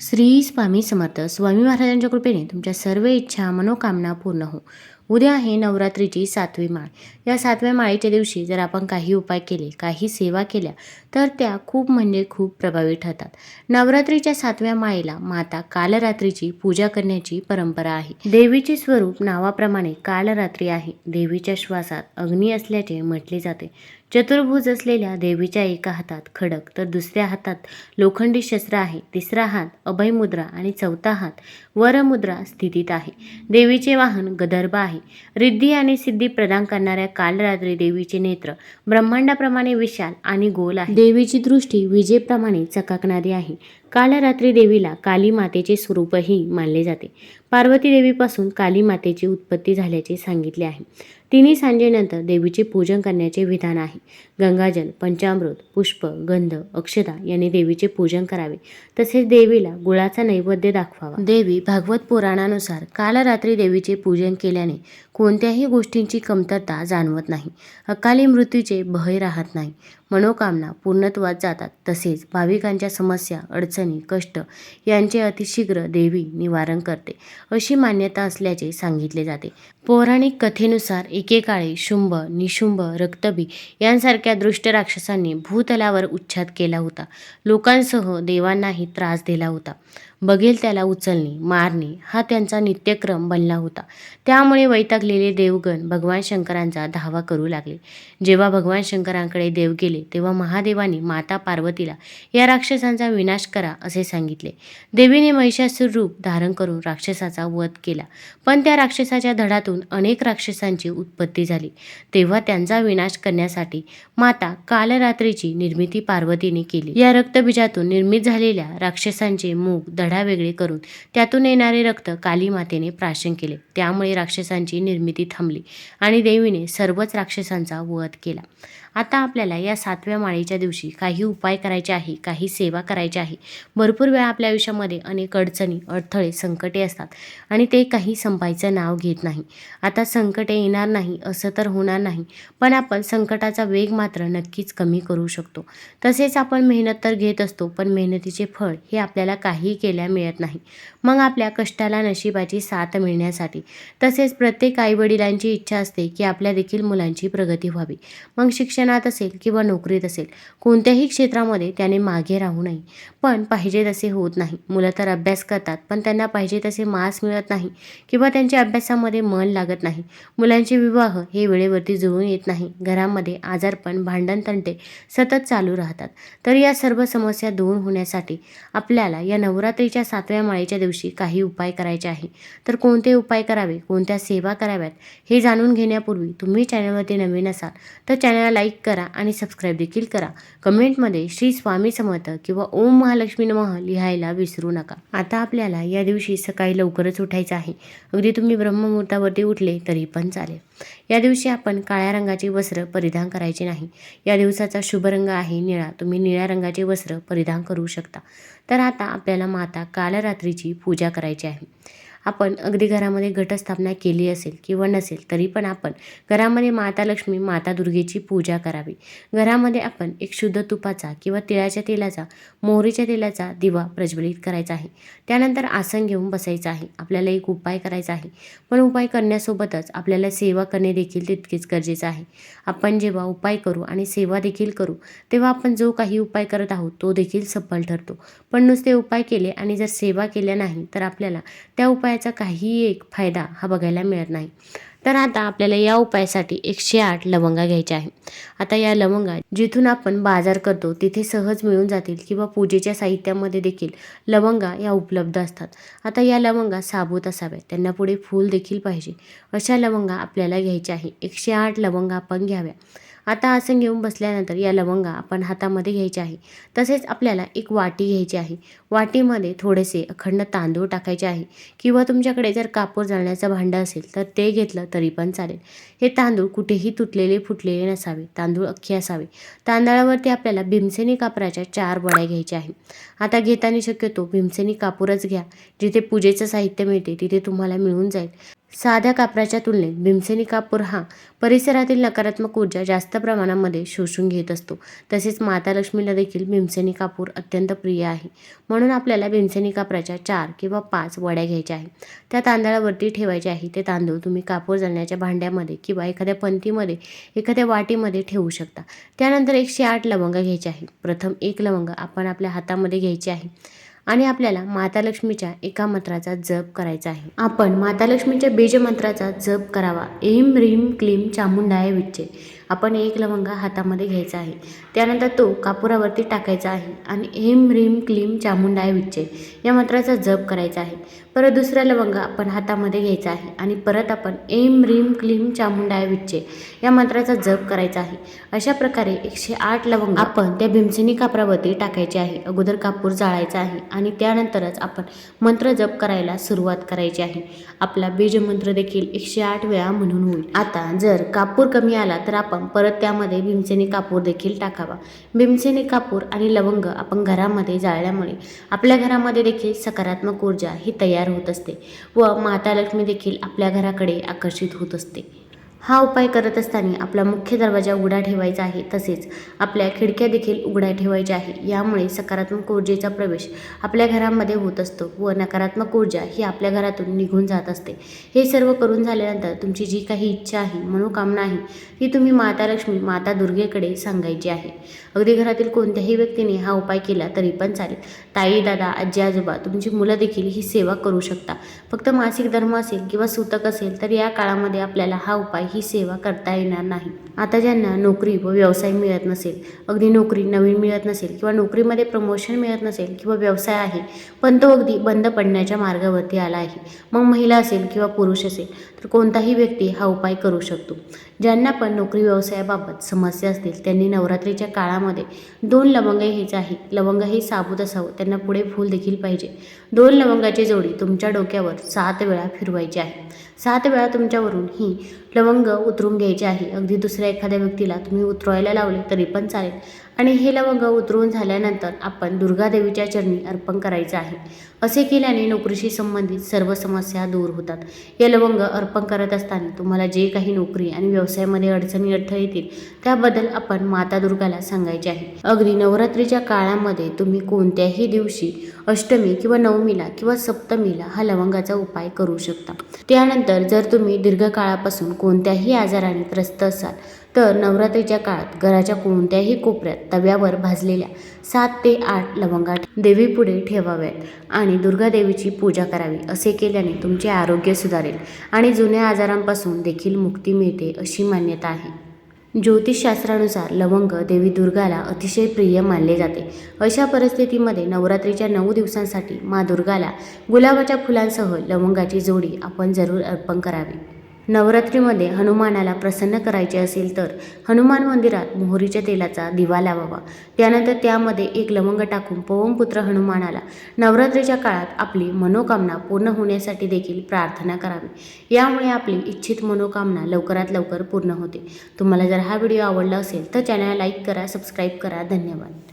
श्री स्वामी समर्थ. स्वामी महाराजांच्या कृपेने तुमच्या सर्व इच्छा मनोकामना पूर्ण हो उद्या आहे नवरात्रीची सातवी माळ. या सातव्या माळेच्या दिवशी जर आपण काही उपाय केले काही सेवा केल्या तर त्या खूप म्हणजे खूप प्रभावी ठरतात. नवरात्रीच्या सातव्या माळेला माता कालरात्रीची पूजा करण्याची परंपरा आहे. देवीचे स्वरूप नावाप्रमाणे कालरात्री आहे. देवीच्या श्वासात अग्नी असल्याचे म्हटले जाते. चतुर्भुज असलेल्या देवीच्या एका हातात खडक तर दुसऱ्या हातात लोखंडी शस्त्र आहे. तिसरा हात अभयमुद्रा आणि चौथा हात वरमुद्रा स्थितीत आहे. देवीचे वाहन गदर्भ आहे. रिद्धी आणि सिद्धी प्रदान करणाऱ्या कालरात्री देवीचे नेत्र ब्रह्मांडाप्रमाणे विशाल आणि गोल आहे. देवीची दृष्टी विजेप्रमाणे चकाकणारी आहे. कालरात्री देवीला काली मातेचे स्वरूपही मानले जाते. पार्वती देवीपासून काली मातेची उत्पत्ती झाल्याचे सांगितले आहे. तिन्ही सांजेनंतर देवीचे पूजन करण्याचे विधान आहे. गंगाजल पंचामृत पुष्प गंध अक्षता यांनी देवीचे पूजन करावे. तसेच देवीला गुळाचा नैवेद्य दाखवावा. देवी भागवत पुराणानुसार कालरात्री देवीचे पूजन केल्याने कोणत्याही गोष्टींची कमतरता जाणवत नाही. अकाली मृत्यूचे भय राहत नाही. मनोकामना पूर्णत्वात जातात. तसेच भाविकांच्या समस्या अडचणी कष्ट यांचे अतिशीघ्र देवी निवारण करते. अशी मान्यता असल्याचे सांगितले जाते. पौराणिक कथेनुसार एकेकाळी शुंभ निशुंभ रक्तबी यांसारख्या दृष्ट राक्षसांनी भूतलावर उच्छाद केला होता. लोकांसह देवांनाही त्रास दिला होता. बघेल त्याला उचलणे मारणे हा त्यांचा नित्यक्रम बनला होता. त्यामुळे वैतागलेले देवगण भगवान शंकरांचा धावा करू लागले. जेव्हा भगवान शंकरांकडे देव गेले तेव्हा महादेवाने माता पार्वतीला या राक्षसांचा विनाश करा असे सांगितले. देवीने महिषासूर रूप धारण करून राक्षसाचा वध केला. पण त्या राक्षसाच्या धडातून अनेक राक्षसांची उत्पत्ती झाली. तेव्हा त्यांचा विनाश करण्यासाठी माता कालरात्रीची निर्मिती पार्वतीने केली. या रक्तबीजातून निर्मित झालेल्या राक्षसांचे मुख धड वेगळे करून त्यातून येणारे रक्त काली मातेने प्राशन केले. त्यामुळे राक्षसांची निर्मिती थांबली आणि देवीने सर्वच राक्षसांचा वध केला. आता आपल्याला या सातव्या माळेच्या दिवशी काही उपाय करायचे आहे काही सेवा करायची आहे. भरपूर वेळा आपल्या आयुष्यामध्ये अनेक अडचणी अडथळे संकटे असतात आणि ते काही संपायचं नाव घेत नाही. आता संकटे येणार नाही असं तर होणार नाही पण आपण संकटाचा वेग मात्र नक्कीच कमी करू शकतो. तसेच आपण मेहनत तर घेत असतो पण मेहनतीचे फळ हे आपल्याला काही केल्या मिळत नाही. मग आपल्या कष्टाला नशिबाची साथ मिळण्यासाठी तसेच प्रत्येक आईवडिलांची इच्छा असते की आपल्या देखील मुलांची प्रगती व्हावी. मग शिक्षणात असेल किंवा नोकरीत असेल कोणत्याही क्षेत्रामध्ये त्याने मागे राहू नये. पण पाहिजे तसे होत नाही. मुलं तर अभ्यास करतात पण त्यांना पाहिजे तसे मार्क्स मिळत नाही किंवा त्यांच्या अभ्यासामध्ये मन लागत नाही. मुलांचे विवाह हे वेळेवरती जुळून येत नाही. घरामध्ये आजारपण भांडण तंटे सतत चालू राहतात. तर या सर्व समस्या दूर होण्यासाठी आपल्याला या नवरात्री नवरात्रीच्या सातव्या माळेच्या दिवशी काही उपाय करायचे आहे. तर कोणते उपाय करावे? कोणत्या सेवा कराव्यात? हे जाणून घेण्यापूर्वी तुम्ही चॅनलवरती नवीन असाल तर चॅनलला लाईक करा आणि सबस्क्राईब देखील करा. कमेंटमध्ये श्री स्वामी समर्थ किंवा ओम महालक्ष्मी नमः लिहायला विसरू नका. आता आपल्याला या दिवशी सकाळी लवकरच उठायचं आहे. अगदी तुम्ही ब्रह्ममुहूर्तावरती उठले तरी पण चालेल. या दिवशी आपण काळ्या रंगाची वस्त्र परिधान करायची नाही. या दिवसाचा शुभ रंग आहे निळा. तुम्ही निळ्या रंगाचे वस्त्र परिधान करू शकता. तर आता आपल्याला माता कालरात्रीची पूजा करायची आहे. आपण अगदी घरामध्ये घटस्थापना केली असेल किंवा नसेल तरी पण आपण घरामध्ये माता लक्ष्मी माता दुर्गेची पूजा करावी. घरामध्ये आपण एक शुद्ध तुपाचा किंवा तिळाच्या तेलाचा मोहरीच्या तेलाचा दिवा प्रज्वलित करायचा आहे. त्यानंतर आसन घेऊन बसायचं आहे. आपल्याला एक उपाय करायचा आहे. पण उपाय करण्यासोबतच आपल्याला सेवा करणे देखील तितकेच गरजेचं आहे. आपण जेव्हा उपाय करू आणि सेवा देखील करू तेव्हा आपण जो काही उपाय करत आहोत तो देखील सफल ठरतो. पण नुसते उपाय केले आणि जर सेवा केल्या नाही तर आपल्याला त्या उपायाचा काहीही एक फायदा हा बघायला मिळत नाही. तर आता आपल्याला या उपायासाठी एकशे आठ लवंगा घ्यायच्या आहे आता या लवंगा जिथून आपण बाजार करतो तिथे सहज मिळून जातील किंवा पूजेच्या साहित्यामध्ये देखील लवंगा या उपलब्ध असतात. आता या लवंगा साबूत असाव्यात. त्यांना पुढे फूल देखील पाहिजे. अशा लवंगा आपल्याला घ्यायच्या आहे एकशे आठ लवंगा आपण घ्याव्या. आता आसन घेऊन बसल्यानंतर या लवंगा आपण हातामध्ये घ्यायच्या आहे. तसेच आपल्याला एक वाटी घ्यायची आहे. वाटीमध्ये थोडेसे अखंड तांदूळ टाकायचे आहे. किंवा तुमच्याकडे जर कापूर जाळण्याचं भांडं असेल तर ते घेतलं तरी पण चालेल. हे तांदूळ कुठेही तुटलेले फुटलेले नसावे. तांदूळ अख्खे असावे. तांदळावरती आपल्याला भीमसेनी कापराच्या चार वड्या घ्यायच्या आहे. आता घेताना शक्यतो भीमसेनी कापूरच घ्या. जिथे पूजेचं साहित्य मिळते तिथे तुम्हाला मिळून जाईल. साध्या कापराच्या तुलनेत भीमसेनी कापूर हा परिसरातील नकारात्मक ऊर्जा जास्त प्रमाणामध्ये शोषून घेत असतो. तसेच माता लक्ष्मीला देखील भीमसेनी कापूर अत्यंत प्रिय आहे. म्हणून आपल्याला भीमसेनी कापराच्या चार किंवा पाच वड्या घ्यायच्या आहेत. त्या तांदळावरती ठेवायचे आहे ते तांदूळ तुम्ही कापूर जाळण्याच्या भांड्यामध्ये किंवा एखाद्या पंतीमध्ये एखाद्या वाटीमध्ये ठेवू शकता. त्यानंतर एकशे आठ लवंग घ्यायचे आहे. प्रथम एक लवंग आपण आपल्या हातामध्ये घ्यायची आहे. आणि आपल्याला माता लक्ष्मीच्या एका मंत्राचा जप करायचा आहे. आपण माता लक्ष्मीच्या बीज मंत्राचा जप करावा. एम ह्रीम क्लीम चामुंडाय विच्चे. आपण एक लवंगा हातामध्ये घ्यायचा आहे. त्यानंतर तो कापुरावरती टाकायचा आहे आणि एम ह्रीम क्लीम चामुंडाय विच्चे या मंत्राचा जप करायचा आहे. परत दुसरा लवंगा आपण हातामध्ये घ्यायचा आहे आणि परत आपण एम ह्रीम क्लीम चामुंडाय विच्चे या मंत्राचा जप करायचा आहे. अशा प्रकारे एकशे आठ लवंग आपण त्या भीमसेनी कापरावरती टाकायचे आहे. अगोदर कापूर जाळायचा आहे आणि त्यानंतरच आपण मंत्र जप करायला सुरुवात करायची आहे. आपला बीजमंत्र देखील एकशे आठ वेळा म्हणून होईल. आता जर कापूर कमी आला तर आपण परत त्यामध्ये भीमसेनी कापूर देखील टाकावा. भीमसेनी कापूर आणि लवंग आपण घरामध्ये जाळल्यामुळे आपल्या घरामध्ये देखील सकारात्मक ऊर्जा ही तयार होत असते व माता लक्ष्मी देखील आपल्या घराकडे आकर्षित होत असते. हा उपाय करत असताना आपला मुख्य दरवाजा उघडा ठेवायचा आहे. तसेच आपल्या खिडक्या देखील उघड्या ठेवायच्या आहे. यामुळे सकारात्मक ऊर्जेचा प्रवेश आपल्या घरामध्ये होत असतो व नकारात्मक ऊर्जा ही आपल्या घरातून निघून जात असते. हे सर्व करून झाल्यानंतर तुमची जी काही इच्छा आहे मनोकामना आहे ती तुम्ही माता लक्ष्मी माता दुर्गेकडे सांगायची आहे. अगदी घरातील कोणत्याही व्यक्तीने हा उपाय केला तरी पण चालेल. ताई दादा आजी आजोबा तुमची मुलं देखील ही सेवा करू शकता. फक्त मासिक धर्म असेल किंवा सूतक असेल तर या काळामध्ये आपल्याला हा उपाय ही सेवा करता येणार नाही. आता ज्यांना नोकरी व व्यवसाय मिळत नसेल अगदी नोकरी नवीन मिळत नसेल किंवा नोकरीमध्ये प्रमोशन मिळत नसेल किंवा व्यवसाय आहे पण तो अगदी बंद पडण्याच्या मार्गावरती आला आहे. मग महिला असेल किंवा पुरुष असेल तर कोणताही व्यक्ती हा उपाय करू शकतो. ज्यांना पण नोकरी व्यवसायाबाबत समस्या असतील त्यांनी नवरात्रीच्या काळामध्ये दोन लवंग हेच आहे. लवंग हे साबूत असावं त्यांना पुढे फूल देखील पाहिजे. दोन लवंगाची जोडी तुमच्या डोक्यावर सात वेळा फिरवायची आहे. सात वेळा तुमच्यावरून ही लवंग उतरून घ्यायची आहे. अगदी दुसऱ्या एखाद्या व्यक्तीला तुम्ही उतरवायला लावले तरी पण चालेल. आणि हे लवंग उतरवून झाल्यानंतर आपण दुर्गादेवीच्या चरणी अर्पण करायचं आहे. असे केल्याने नोकरीशी संबंधित सर्व समस्या दूर होतात. या लवंग अर्पण करत असताना तुम्हाला जे काही नोकरी आणि व्यवसायामध्ये अडचणी अडथळे येतील त्याबद्दल आपण माता दुर्गाला सांगायचे आहे. अगदी नवरात्रीच्या काळामध्ये तुम्ही कोणत्याही दिवशी अष्टमी किंवा नवमीला किंवा सप्तमीला हा लवंगाचा उपाय करू शकता. त्यानंतर जर तुम्ही दीर्घकाळापासून कोणत्याही आजाराने त्रस्त असाल तर नवरात्रीच्या काळात घराच्या कोणत्याही कोपऱ्यात तव्यावर भाजलेल्या सात ते आठ लवंगा देवीपुढे ठेवाव्यात आणि दुर्गादेवीची पूजा करावी असे केल्याने तुमचे आरोग्य सुधारेल आणि जुन्या आजारांपासून देखील मुक्ती मिळते अशी मान्यता आहे. ज्योतिषशास्त्रानुसार लवंग देवी दुर्गाला अतिशय प्रिय मानले जाते. अशा परिस्थितीमध्ये नवरात्रीच्या नऊ दिवसांसाठी मा दुर्गाला गुलाबाच्या फुलांसह लवंगाची जोडी आपण जरूर अर्पण करावी. नवरात्रीमध्ये हनुमानाला प्रसन्न करायचे असेल तर हनुमान मंदिरात मोहरीच्या तेलाचा दिवा लावावा. त्यानंतर त्यामध्ये एक लवंग टाकून पवनपुत्र हनुमानाला नवरात्रीच्या काळात आपली मनोकामना पूर्ण होण्यासाठी देखील प्रार्थना करावी. यामुळे आपली इच्छित मनोकामना लवकरात लवकर पूर्ण होते. तुम्हाला जर हा व्हिडिओ आवडला असेल तर चॅनल लाईक करा सबस्क्राईब करा. धन्यवाद.